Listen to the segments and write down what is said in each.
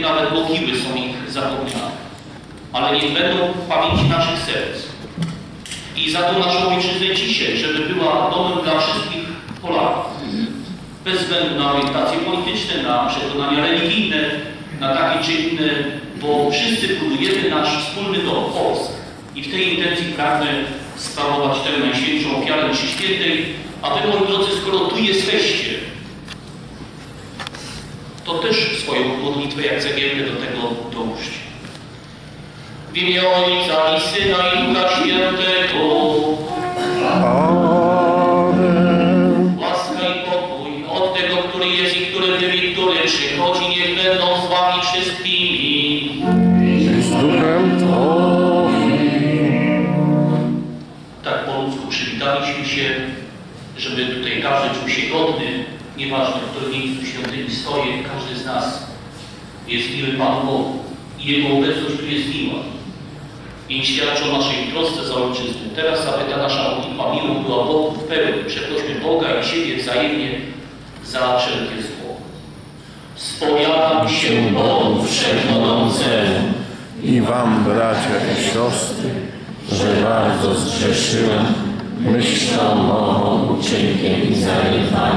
nawet mogiły są ich zapomniane. Ale niech będą w pamięci naszych serc. I za to naszą ojczyznę dzisiaj, żeby była domem dla wszystkich Polaków. Bez względu na orientacje polityczne, na przekonania religijne, na takie czy inne, bo wszyscy budujemy nasz wspólny dom, Polskę. I w tej intencji pragnę sprawować tę najświętszą ofiarę mszy świętej, a wy, moi drodzy, skoro tu jesteście, to też swoją modlitwę, jak cegielkę do tego dołóżcie. W imię Ojca i Syna i Ducha Świętego, Amen. łaska i pokój od tego, który jest i który był który przychodzi, niech będą z wami wszystkimi. I z duchem Twoim. Tak po ludzku przywitaliśmy się, żeby tutaj każdy czuł się godny, nieważne w którym miejscu świątyni stoję, każdy z nas jest miły Panu Bogu i Jego obecność tu jest miła. I świadczy o naszej trosce za ojczyznę. Teraz, aby ta nasza modlitwa miłą była Bogu w pełni, przeprośmy Boga i siebie wzajemnie za wszelkie zło. Spowiadam się Bogu Wszechmogącemu, I wam, bracia i siostry, że bardzo zgrzeszyłem myślą, mową, uczynkiem i zaniedbaniem.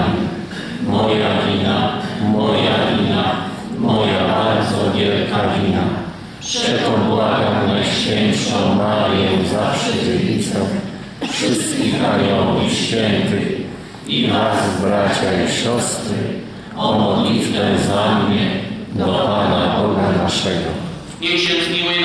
Moja wina, moja wina, moja bardzo wielka wina. Przeto błagam Najświętszą Marię, zawsze dziewicę, wszystkich aniołów świętych i was, bracia i siostry, o modlitwę za mnie do Pana Boga naszego. niech się zmiłuje